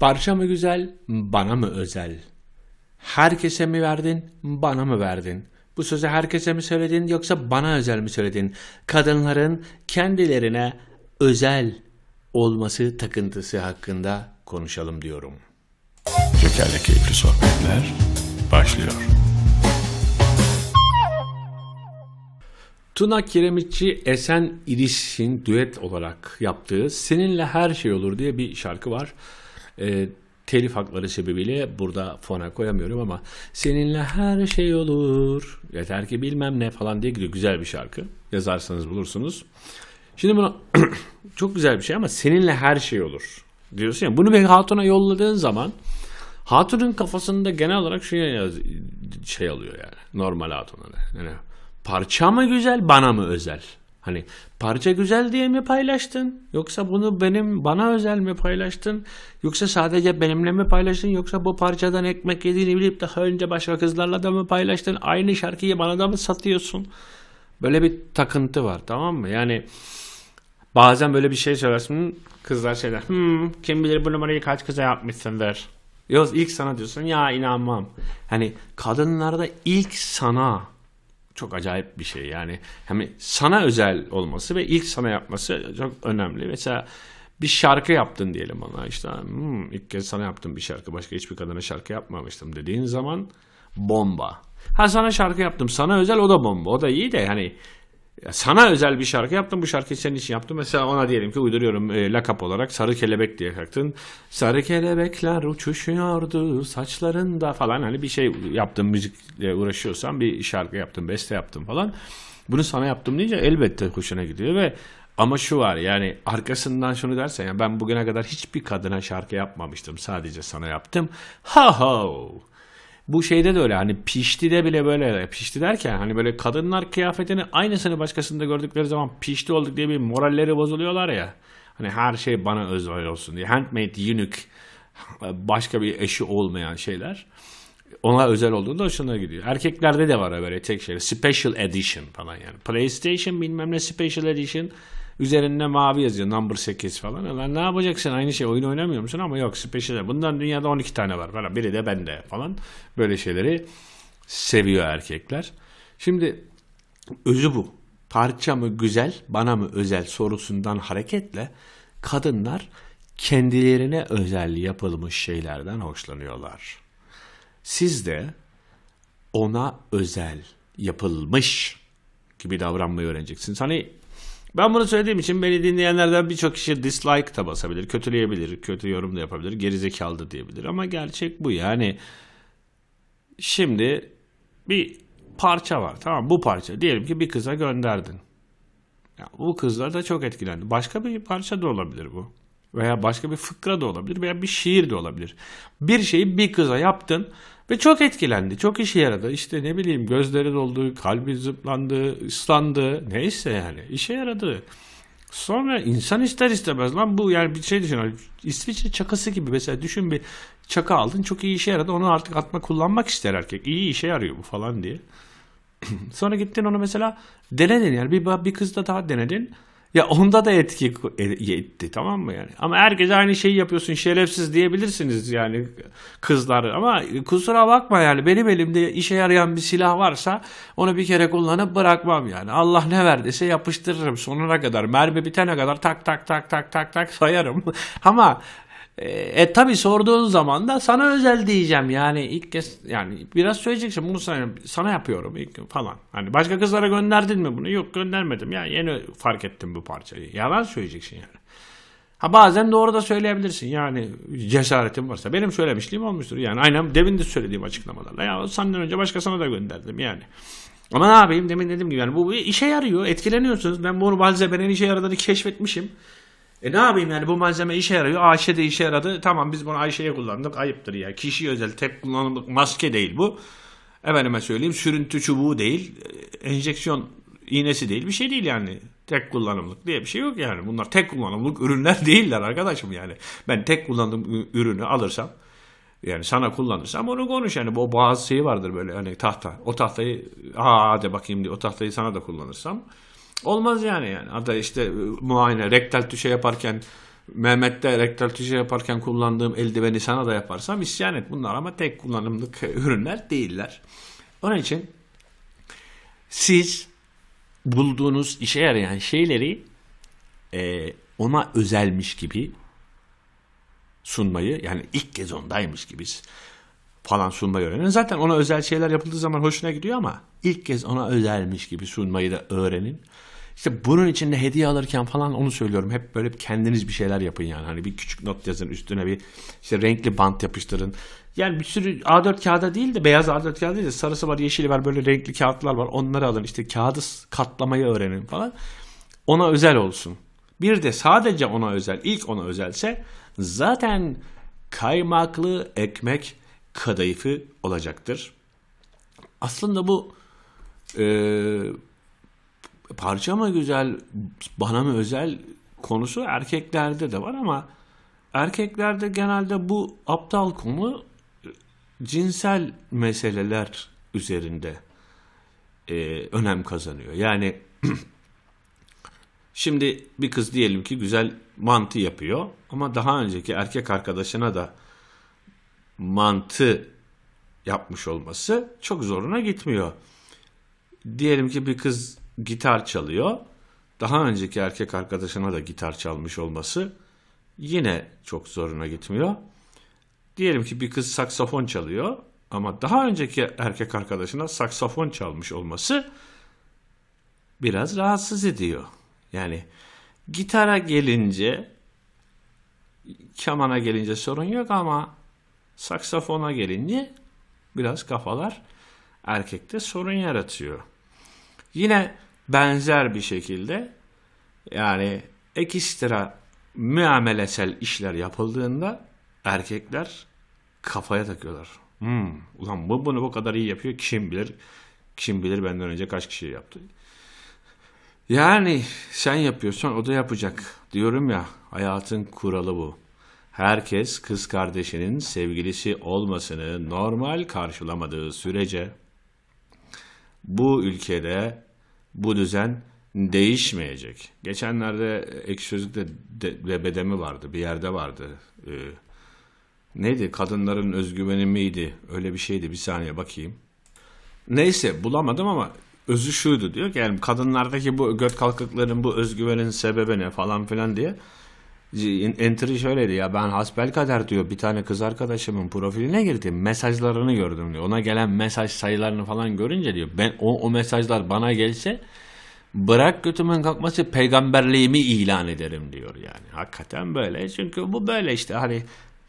Parça mı güzel, bana mı özel? Herkese mi verdin, bana mı verdin? Bu sözü herkese mi söyledin yoksa bana özel mi söyledin? Kadınların kendilerine özel olması takıntısı hakkında konuşalım diyorum. Joker'le keyifli sohbetler başlıyor. Tuna Kiremitçi Esen İris'in düet olarak yaptığı Seninle Her Şey Olur diye bir şarkı var. Ee, telif hakları sebebiyle burada fona koyamıyorum ama Seninle Her Şey Olur yeter ki bilmem ne falan diye gidiyor. Güzel bir şarkı. Yazarsanız bulursunuz. Şimdi bunu çok güzel bir şey ama seninle her şey olur diyorsun ya. Bunu bir hatuna yolladığın zaman hatunun kafasında genel olarak şey, yaz- şey alıyor yani. Normal hatuna da. Yani parça mı güzel bana mı özel? Hani parça güzel diye mi paylaştın? Yoksa bunu benim bana özel mi paylaştın? Yoksa sadece benimle mi paylaştın? Yoksa bu parçadan ekmek yediğini bilip daha önce başka kızlarla da mı paylaştın? Aynı şarkıyı bana da mı satıyorsun? Böyle bir takıntı var tamam mı? Yani bazen böyle bir şey söylersin kızlar şeyler hmm, kim bilir bu numarayı kaç kıza yapmışsındır. Yok ilk sana diyorsun ya inanmam. Hani kadınlarda ilk sana çok acayip bir şey yani. Hani sana özel olması ve ilk sana yapması çok önemli. Mesela bir şarkı yaptın diyelim bana işte hmm, ilk kez sana yaptım bir şarkı başka hiçbir kadına şarkı yapmamıştım dediğin zaman bomba. Ha sana şarkı yaptım sana özel o da bomba o da iyi de hani sana özel bir şarkı yaptım. Bu şarkıyı senin için yaptım. Mesela ona diyelim ki uyduruyorum e, lakap olarak Sarı Kelebek diye taktın. Sarı kelebekler uçuşuyordu saçlarında falan. Hani bir şey yaptım müzikle uğraşıyorsan bir şarkı yaptım, beste yaptım falan. Bunu sana yaptım deyince elbette hoşuna gidiyor ve ama şu var yani arkasından şunu dersen ya ben bugüne kadar hiçbir kadına şarkı yapmamıştım. Sadece sana yaptım. Ha ha. Bu şeyde de öyle hani pişti de bile böyle pişti derken hani böyle kadınlar kıyafetini aynısını başkasında gördükleri zaman pişti olduk diye bir moralleri bozuluyorlar ya. Hani her şey bana özel olsun diye. Handmade, unique, başka bir eşi olmayan şeyler. Ona özel olduğunda hoşuna gidiyor. Erkeklerde de var böyle tek şey. Special Edition falan yani. PlayStation bilmem ne Special Edition. Üzerinde mavi yazıyor. Number 8 falan. Lan ne yapacaksın? Aynı şey oyun oynamıyor musun? Ama yok Special. Bundan dünyada 12 tane var falan. Biri de bende falan. Böyle şeyleri seviyor erkekler. Şimdi özü bu. Parça mı güzel, bana mı özel sorusundan hareketle kadınlar kendilerine özel yapılmış şeylerden hoşlanıyorlar. Siz de ona özel yapılmış gibi davranmayı öğreneceksiniz. Hani ben bunu söylediğim için beni dinleyenlerden birçok kişi dislike da basabilir, kötüleyebilir, kötü yorum da yapabilir, gerizekalı da diyebilir. Ama gerçek bu yani. Şimdi bir parça var tamam bu parça diyelim ki bir kıza gönderdin. Ya, bu kızlar da çok etkilendi. Başka bir parça da olabilir bu. Veya başka bir fıkra da olabilir veya bir şiir de olabilir. Bir şeyi bir kıza yaptın ve çok etkilendi. Çok işe yaradı. İşte ne bileyim gözleri doldu, kalbi zıplandı, ıslandı. Neyse yani işe yaradı. Sonra insan ister istemez lan bu yani bir şey düşün. İsviçre çakısı gibi mesela düşün bir çaka aldın çok iyi işe yaradı. Onu artık atma kullanmak ister erkek. İyi işe yarıyor bu falan diye. Sonra gittin onu mesela denedin yani bir, bir kızda daha denedin. Ya onda da etki e- etti tamam mı yani? Ama herkese aynı şeyi yapıyorsun şerefsiz diyebilirsiniz yani kızlar. Ama kusura bakma yani benim elimde işe yarayan bir silah varsa onu bir kere kullanıp bırakmam yani. Allah ne verdiyse yapıştırırım sonuna kadar. Mermi bitene kadar tak tak tak tak tak tak sayarım. Ama e, e tabi sorduğun zaman da sana özel diyeceğim yani ilk kez yani biraz söyleyeceksin bunu sana, sana yapıyorum ilk falan. Hani başka kızlara gönderdin mi bunu? Yok göndermedim ya yeni fark ettim bu parçayı. Yalan söyleyeceksin yani. Ha bazen doğru da söyleyebilirsin yani cesaretin varsa. Benim söylemişliğim olmuştur yani aynen demin de söylediğim açıklamalarla. Ya senden önce başkasına da gönderdim yani. Ama ne yapayım demin dediğim gibi yani bu işe yarıyor etkileniyorsunuz. Ben bu malzemenin işe yaradığını keşfetmişim. E ne yapayım yani bu malzeme işe yarıyor. Ayşe de işe yaradı. Tamam biz bunu Ayşe'ye kullandık. Ayıptır ya. Kişi özel tek kullanımlık maske değil bu. Efendime söyleyeyim sürüntü çubuğu değil. e, Enjeksiyon iğnesi değil. Bir şey değil yani. Tek kullanımlık diye bir şey yok yani. Bunlar tek kullanımlık ürünler değiller arkadaşım yani. Ben tek kullandığım ürünü alırsam yani sana kullanırsam onu konuş yani. Bu bazı şey vardır böyle hani tahta. O tahtayı aa hadi bakayım diye o tahtayı sana da kullanırsam olmaz yani yani. Hatta işte e, muayene rektal tüşe yaparken Mehmet'te rektal tüje yaparken kullandığım eldiveni sana da yaparsam isyan et. Bunlar ama tek kullanımlık ürünler değiller. Onun için siz bulduğunuz işe yarayan şeyleri e, ona özelmiş gibi sunmayı yani ilk kez ondaymış gibi falan sunmayı öğrenin. Zaten ona özel şeyler yapıldığı zaman hoşuna gidiyor ama ilk kez ona özelmiş gibi sunmayı da öğrenin. İşte bunun için de hediye alırken falan onu söylüyorum. Hep böyle kendiniz bir şeyler yapın yani. Hani bir küçük not yazın üstüne bir işte renkli bant yapıştırın. Yani bir sürü A4 kağıda değil de beyaz A4 kağıda değil de sarısı var yeşili var böyle renkli kağıtlar var. Onları alın işte kağıdı katlamayı öğrenin falan. Ona özel olsun. Bir de sadece ona özel ilk ona özelse zaten kaymaklı ekmek kadayıfı olacaktır. Aslında bu eee parça mı güzel, bana mı özel konusu erkeklerde de var ama erkeklerde genelde bu aptal konu e, cinsel meseleler üzerinde e, önem kazanıyor. Yani şimdi bir kız diyelim ki güzel mantı yapıyor ama daha önceki erkek arkadaşına da mantı yapmış olması çok zoruna gitmiyor. Diyelim ki bir kız gitar çalıyor. Daha önceki erkek arkadaşına da gitar çalmış olması yine çok zoruna gitmiyor. Diyelim ki bir kız saksafon çalıyor ama daha önceki erkek arkadaşına saksafon çalmış olması biraz rahatsız ediyor. Yani gitara gelince kemana gelince sorun yok ama saksafona gelince biraz kafalar erkekte sorun yaratıyor. Yine benzer bir şekilde yani ekstra müamelesel işler yapıldığında erkekler kafaya takıyorlar. Hmm, ulan bu bunu bu kadar iyi yapıyor kim bilir kim bilir benden önce kaç kişi yaptı. Yani sen yapıyorsan o da yapacak. Diyorum ya hayatın kuralı bu. Herkes kız kardeşinin sevgilisi olmasını normal karşılamadığı sürece bu ülkede bu düzen değişmeyecek. Geçenlerde ekşi sözlükte de, debedemi vardı. Bir yerde vardı. Ee, neydi? Kadınların özgüveni miydi? Öyle bir şeydi. Bir saniye bakayım. Neyse bulamadım ama özü şuydu diyor ki yani kadınlardaki bu göt kalkıkların bu özgüvenin sebebi ne falan filan diye. Entry şöyleydi ya ben hasbelkader diyor bir tane kız arkadaşımın profiline girdim mesajlarını gördüm diyor. Ona gelen mesaj sayılarını falan görünce diyor ben o, o mesajlar bana gelse bırak götümün kalkması peygamberliğimi ilan ederim diyor yani. Hakikaten böyle çünkü bu böyle işte hani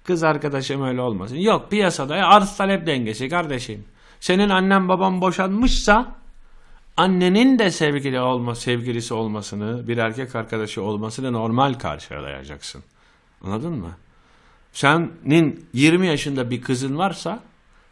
kız arkadaşım öyle olmasın. Yok piyasada arz talep dengesi kardeşim. Senin annen baban boşanmışsa annenin de sevgili olma, sevgilisi olmasını, bir erkek arkadaşı olmasını normal karşılayacaksın. Anladın mı? Senin 20 yaşında bir kızın varsa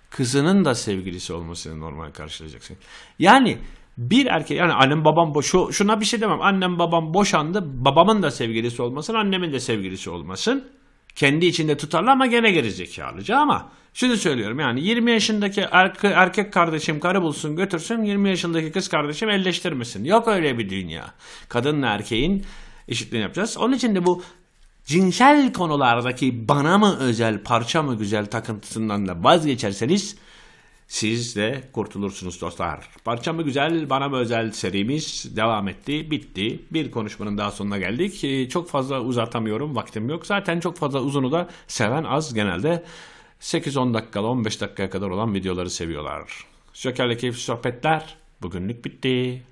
kızının da sevgilisi olmasını normal karşılayacaksın. Yani bir erkek yani annem babam şu, şuna bir şey demem. Annem babam boşandı. Babamın da sevgilisi olmasın, annemin de sevgilisi olmasın. Kendi içinde tutarlı ama gene gerizekalıca ama şunu söylüyorum yani 20 yaşındaki erke, erkek kardeşim karı bulsun götürsün 20 yaşındaki kız kardeşim elleştirmesin. Yok öyle bir dünya. Kadınla erkeğin eşitliğini yapacağız. Onun için de bu cinsel konulardaki bana mı özel parça mı güzel takıntısından da vazgeçerseniz siz de kurtulursunuz dostlar. Parça mı güzel, bana mı özel serimiz devam etti, bitti. Bir konuşmanın daha sonuna geldik. Ee, çok fazla uzatamıyorum, vaktim yok. Zaten çok fazla uzunu da seven az genelde. 8-10 dakikalı, 15 dakikaya kadar olan videoları seviyorlar. Şökerle keyifli sohbetler bugünlük bitti.